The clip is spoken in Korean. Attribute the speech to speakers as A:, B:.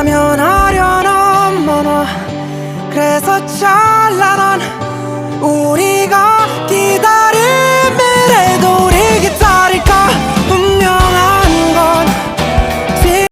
A: 만나면 하려는 만화 그래서 찬란한 우리